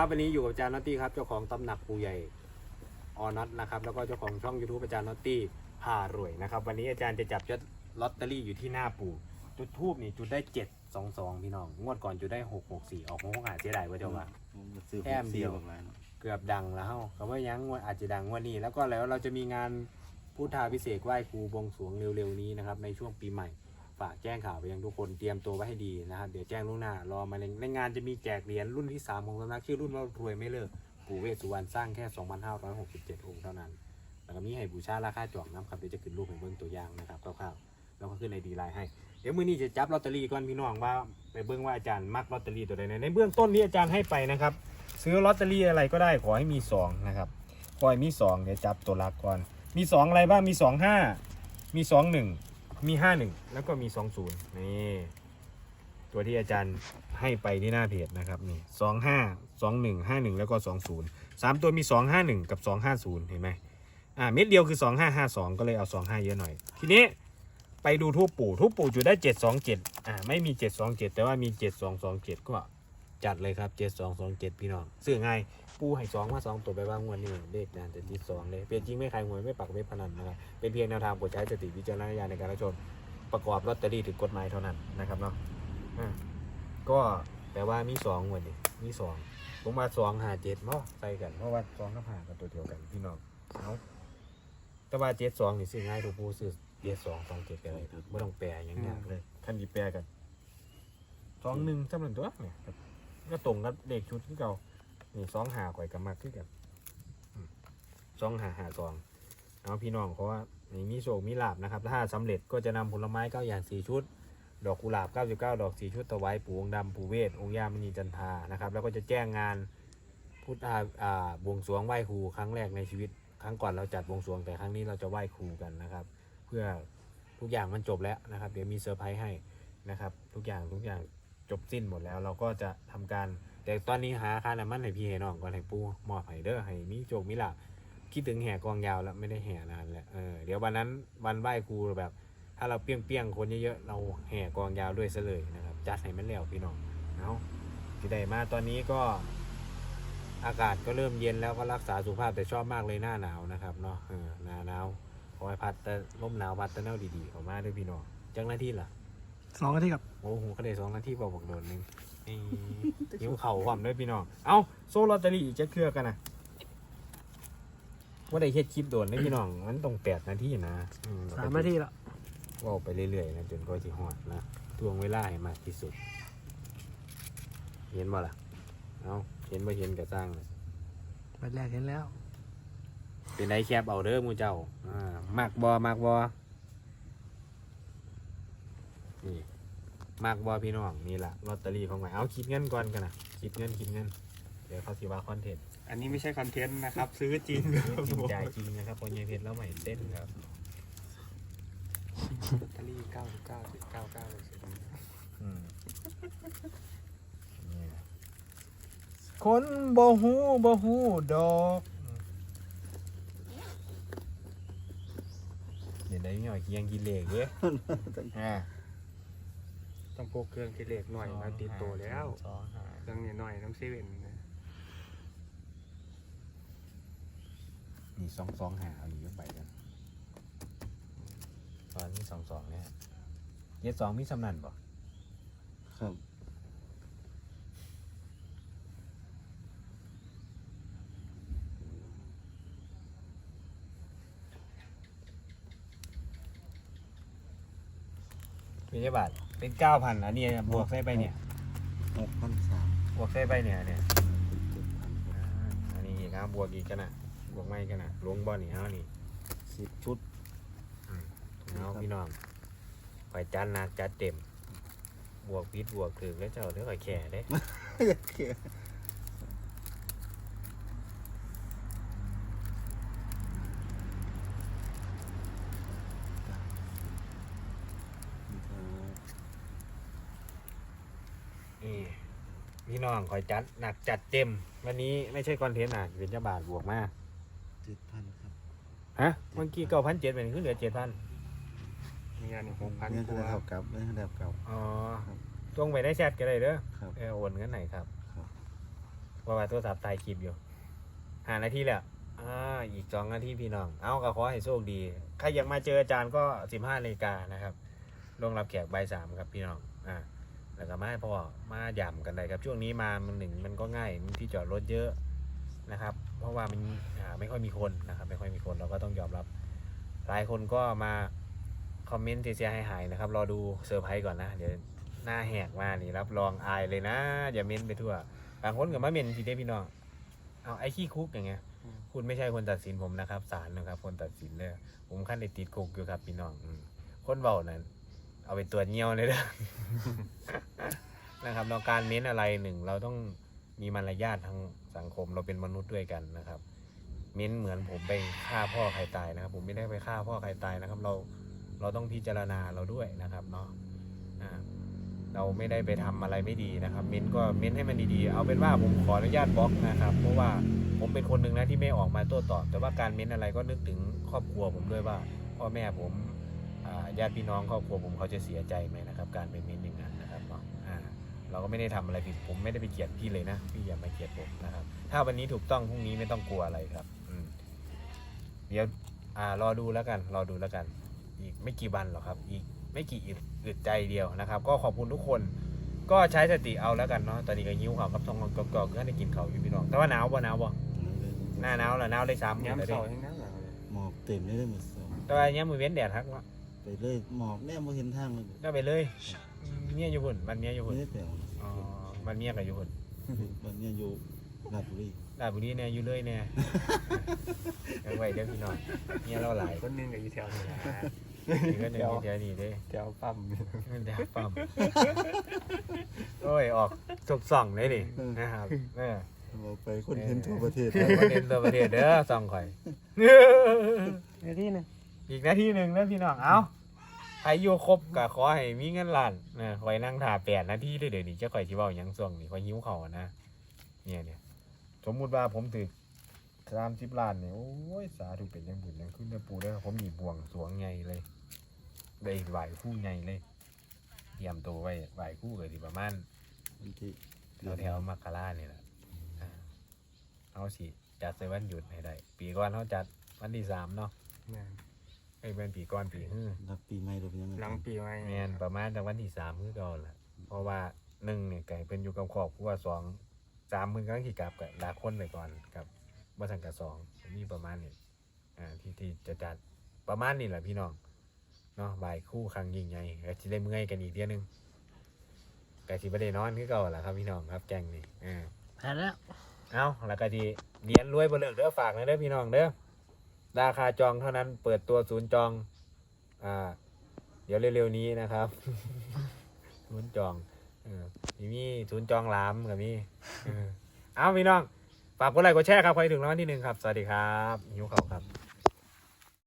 ครับวันนี้อยู่กับอาจารย์นอตตี้ครับ เจ้าของตำหนักปูใหญ่ออนัทนะครับ แล้วก็เจ้าของช่อง YouTube อาจารย์นอตตี้พารวยนะครับ วันนี้อาจารย์จะจับยอดลอตเตอรี่อยู่ที่หน้าปู่จุดทูบนี่จุดได้เจ็ดสองสองพี่น้อง งวดก่อนจุดได้หกหกสี่ออกหกหาเสียดายว่าเจ้าว่าผมจะซื้อแต้มเดียวออกมาเนาะเกือบดังแล้วก็ว่ายังงวดอาจจะดังงวันนี้ แล้วก็แล้วเราจะมีงานพุทธาพิเศษกไหว้ครูบวงสรวงเร็วๆนี้นะครับในช่วงปีใหม่ ฝากแจ้งข่าวไปยังทุกคนเตรียมตัวไว้ให้ดีนะครับเดี๋ยวแจ้งล่วงหน้ารอมาในในงานจะมีแจกเหรียญรุ่นที่ 3 ของสำนักชื่อรุ่นว่ารวยไม่เลิกปู่เวสสุวรรณสร้างแค่ 2,567 องค์เท่านั้น แล้วก็มีให้บูชาราคาจองนะครับเดี๋ยวจะขึ้นรูปให้เบิ่งตัวอย่างนะครับคร่าวๆแล้วก็ขึ้นในดีไลน์ให้เดี๋ยวมื้อนี้จะจับลอตเตอรี่ก่อนพี่น้องว่าไปเบิ่งว่าอาจารย์มักลอตเตอรี่ตัวใดในเบื้องต้นที่อาจารย์ให้ไปนะครับซื้อลอตเตอรี่อะไรก็ได้ขอให้มีสองนะครับขอให้มีสองเดี๋ยวจับตัวหลักก่อนมีสอะไรบ้างมีสองห้ามีสองหนึ่ง มีห้าหนึ่งแล้วก็มีสองศูนย์นี่ ตัวที่อาจารย์ให้ไปที่หน้าเพจนะครับนี่สองห้าสองหนึ่งห้าหนึ่งแล้วก็สองศูนย์สามตัวมีสองห้าหนึ่งกับสองห้าศูนย์เห็นไหมอ่าเม็ดเดียวคือสองห้าห้าสองก็เลยเอาสองห้าเยอะหน่อย ทีนี้ไปดูทูปปู่ทูปปู่จุดได้เจ็ดสองเจ็ดอ่าไม่มีเจ็ดสองเจ็ดแต่ว่ามีเจ็ดสองสองเจ็ดก็ จัดเลยครับเจ็ดสองสองเจ็ดพี่น้องซื้อง่ายปูให้สองมาสองตัวไปบ้างวันนี้เลขนานแต่ที่สองเลยเป็นจริงไม่ขายหวยไม่ปักเว็บพนันนะครับเป็นเพียงแนวทางโปรดใช้สติวิจารณญาณในการรับชมประกอบลอตเตอรี่ถึงกฎหมายเท่านั้นนะครับเนาะอะก็แปลว่ามีสองวันนี้มีสองผมมาสองหาเจ็ดเนาะใส่กันเพราะว่าสองกับหากันตัวเดียวกันพี่น้องเอาแต่ว่าเจ็ดสองนี่ซื้อง่ายทุกผู้ซื้อเจ็ดสองสองเจ็ดกันเลยครับไม่ต้องแปลอย่างยากเลยขั้นดีแปลกันสองหนึ่งจำเป็นตัวเนี่ย ก็ตรงกับเด็กชุดที่เก่านี่สองหาข่อยกับมากขึ้นกันสองหาหาสองเอาพี่น้องเพราะว่านี่มีโชคมีลาบนะครับ ถ้าสำเร็จก็จะนำผลไม้เก้าอย่างสี่ชุด ดอกกุหลาบ 99 ดอกสี่ชุดถวายปู่องค์ดำปู่เวทองค์ย่ามณีจันทานะครับ แล้วก็จะแจ้งงานพุทธาอ่าบวงสรวงไหว้ครูครั้งแรกในชีวิต ครั้งก่อนเราจัดบวงสรวงแต่ครั้งนี้เราจะไหว้ครูกันนะครับ เพื่อทุกอย่างมันจบแล้วนะครับ เดี๋ยวมีเซอร์ไพรส์ให้นะครับ ทุกอย่างทุกอย่าง จบสิ้นหมดแล้ว เราก็จะทำการ แต่ตอนนี้หาค่าน้ำมันให้พี่ให้น้องก่อนให้ปูมอบให้เด้อให้มีโจกมีหลับคิดถึงแห่กองยาวแล้วไม่ได้แห่นานแล้วเออเดี๋ยววันนั้นวันไหว้ครูแบบ ถ้าเราเปี้ยงเปี้ยงๆคนเยอะๆเราแห่กองยาวด้วยซะเลยนะครับจัดให้มันแล้วพี่น้องเอาที่ได้มาตอนนี้ก็อากาศก็เริ่มเย็นแล้วก็รักษาสุขภาพแต่ชอบมากเลยหน้าหนาวนะครับเนาะเออหน้าหนาวขอให้พัดแต่ร่มหนาวพัดแต่เน่าดีๆเข้ามาด้วยพี่น้องจังหน้าที่ล่ะ สองนาทีครับโอ้โหก็ได้สองนาทีบอกบอกโดนหนึ่งนี่ยิ้วเข่าความด้วยพี่น้อง เอาโซ่ลอตเตอรี่อีกจะเครือกันนะว่าได้เฮ็ดคลิปโดนเลยพี่น้อง มันต้องแปดนาทีนะอืสามนาทีแล้วเว่าไปเรื่อยๆนะจนก็จะหอดนะทวงเวลาให้มากที่สุด เห็นบ่ล่ะ เอาเห็นบ่เห็นกระสร้างเลยบัดแรกเห็นแล้ว เป็นไรแคบเอาเด้อหมูเจ้าอ่ามากบอมากบอ นี่มากบอพี่น้องนี่แหละลอตเตอรี่ของใหม่เอาคิดเงินก่อนกันนะคิดเงินคิดเงินเดี๋ยวเขาสิว่าคอนเทนต์อันนี้ไม่ใช่คอนเทนต์นะครับ ซื้อจริงจริงใจายจริงนะครับพอเยเพชรแล้วใหม่เต้นครับลอตเตอรี่เก้าสิบเก้าจุดเก้าเก้าเปอร์เซ็นต์อืมนี่คนบ่ฮู้บ่ฮู้ดอกเดี๋ยวได้หน่อยเกียงกินเหล็กเด้อ่า ต้องพกเครื่องคิดเลขหน่อยมาติดตัวแล้วสองห้าเครื่องนี้หน่อยน้ำเซเว่นนะนี่สองสองหาเอาอยู่ไปกันตอนนี้สองสองเนี่ยเย็ดสองมีสำนันบ่ครับเป็นกี่บาท เป็นเก้าพันอันนี้บวกใส่ไปเนี่ยหกพันสามบวกใส่ไปเนี่ยเนี่ยอ่าอันนี้อีกนะบวกอีกกันนะบวกไม่กันนะลงบอลนี่เอานี่สิบชุดเอาพี่น้องคอยจัดหนักจัดเต็ม บวกพิษบวกถึงแล้วเจ้าเด้อคอยแข่เด้นี่ พี่น้องคอยจัดหนักจัดเต็ม วันนี้ไม่ใช่คอนเทนต์อะเป็นเจ้าบาทบวกมาเจ็ดพันครับฮะเมื่อกี้เก้าพันเจ็ดเป็นขึ้นเหลือเจ็ดพันมีอันหกพันเงินกก็ได้ว่าเท่ากับเงินก็ได้เท่ากับ อ๋อครับตรงไปได้แชทกันเลยเด้อครับเออโอนเงินไหนครับครับโอราะว่าโทรศัพท์ตายคลิปอยู่หานาทีแล้วอ่าอีกสองนาทีพี่น้อง เอาก็ขอให้โชคดี ใครอยากมาเจออาจารย์ก็สิบห้านาฬิกานะครับลงรับแขกใบายสามครับพี่น้องอ่า แล้วก็มาให้พ่อมาหย่ำกันได้ครับ ช่วงนี้มามันหนึ่งมันก็ง่ายมันที่จอดรถเยอะนะครับ เพราะว่ามันอ่าไม่ค่อยมีคนนะครับ ไม่ค่อยมีคนเราก็ต้องยอมรับ หลายคนก็มาคอมเมนต์เสียหายๆนะครับ รอดูเซอร์ไพรส์ก่อนนะ เดี๋ยวหน้าแหกมานี่รับรองอายเลยนะ อย่าเม้นไปทั่ว บางคนก็มาเม้นทีเดียวพี่น้อง เอาไอ้ขี้คุกอย่างเงี้ย คุณไม่ใช่คนตัดสินผมนะครับศาลนะครับ คนตัดสินเลยผมขั้นได้ติดคุกอยู่ครับพี่น้องอืมคนเบานั้น เอาไปตรวจเงี้ยวเลยเด้อ นะครับเราการเม้นอะไรหนึ่งเราต้องมีมารยาททางสังคมเราเป็นมนุษย์ด้วยกันนะครับเม้นเหมือนผมไปฆ่าพ่อใครตายนะครับ ผมไม่ได้ไปฆ่าพ่อใครตายนะครับ เราเราต้องพิจารณาเราด้วยนะครับเนาะเราไม่ได้ไปทำอะไรไม่ดีนะครับ เม้นก็เม้นให้มันดีๆ เอาเป็นว่าผมขออนุญาตบล็อกนะครับ เพราะว่าผมเป็นคนหนึ่งนะที่ไม่ออกมาโต้ตอบ แต่ว่าการเม้นอะไรก็นึกถึงครอบครัวผมด้วยว่าพ่อแม่ผม ญาติพี่น้องครอบครัวผมเขาจะเสียใจไหมนะครับ การไปเม้นอย่างนั้นนะครับเนาะอ่าเราก็ไม่ได้ทำอะไรผิดผมไม่ได้ไปเกลียดพี่เลยนะพี่อย่ามาเกลียดผมนะครับ ถ้าวันนี้ถูกต้องพรุ่งนี้ไม่ต้องกลัวอะไรครับอืมเดี๋ยวอ่ารอดูแล้วกันรอดูแล้วกัน อีกไม่กี่วันหรอกครับ อีกไม่กี่อึดอึดใจเดียวนะครับ ก็ขอบคุณทุกคนก็ใช้สติเอาแล้วกันเนาะตอนนี้ก็ยิ้วข่าวกับทองกอกๆก็ได้กินเขาวอยู่พี่น้องแต่ว่าหนาวบ่หนาวบ่หน้าหนาวแล้วหนาวได้สามมื้อย้ำแล้วเสาเด้ทั้งนั้นเหรอหมอกเต็มเลยเด้อมือสองแต่ว่าเนี้ยมือเว้นแดดทักว่าไป เลยหมอกแน่บ่เห็นทางเลยก็ไปเลยอืมเมียอยู่หุ่นมันเมียอยู่ไม่หุ่นได้แปลวอ๋อมันเมียกับอยู่หุ่นวันนี้อยู่ราชบุรีลาดบุรีเนี่ยอยู่เลยเนี่ยยังไว้เด้อพี่น้องเนี่ยเราหลายคนหนึงกับอีแถวนี่นะนี่ก็หนึ่งเดียวนี่เด้แถวปั๊มเดี๋ยวปั๊มโอ้ยออกถูกส่องเลยดินะครับเออเราไปคนเห็นทั่วประเทศเดี๋ยวประเด็นตัวประเทศเด้อส่องข่อยนาทีหนึงอีกนาทีหนึ่งนะพี่น้องเอ้า ใครอยู่ครบก็ขอให้มีเงินล้านนะข่อยนั่งถ่าแปดนาทีเลยเดี๋ยวนี้จะข่อยที่เว้าหยังส่วงนี่ข่อยหิวเข่าวนะเนี่ยเนี่ยสมมุติว่าผมถึกสามสิบล้านเนี่ยโอ้ยสาธุเป็นยังบุญยังขึ้นเด้อปูเด้อผมหนีบวงสรวงไงเลยได้ไหวคู่ไงเลยเตรียมตัวไว้ไหวคู่เลยที่ประมาณวันที่แถวแถวๆมักกะลาเนี่ยแหละอ่าเอาสิจัดในวันหยุดให้ได้ ปีก่อนเขาจัดวันที่สามเนาะ แม่น อ้ยเป็นปีก่อนปีฮื้อรับปีใหม่หรือเป็นยังไงหลังปีใหม่แมนประมาณจากวันที่สามคือก่อนละเพราะว่าหนึ่งเนี่ยไก่เป็นอยู่กับครอบครัวสองสามมือกำลังขี่กลับกับลาคนไปก่อนกับบัสังกับสองมีประมาณนี้อ่าที่ที่จะจัดประมาณนี้แหละพี่น้องเนาะบ่ายคู่ครั้งยิ่งใหญ่ก็จะได้เมื่อยกันอีกเทียหนึงก็สิบ่ได้นอนคือเก่าแหละครับพี่น้องครับแกงนี่อ่าแพ้แล้ว เอาแล้วก็ดีเรียนรวยบนเลือกเด้อฝากนะเด้อพี่น้องเด้อ ราคาจองเท่านั้นเปิดตัวศูนย์จอง อ่า เดี๋ยวเร็วๆนี้นะครับ ศูนย์จองเออมีมีศูนย์จองหลามกับมีเออเอาพี่น้องฝากกดไลค์กดแชร์ครับใครถึงรางวัลที่หนึ่งครับ สวัสดีครับ หิวเขาวครับ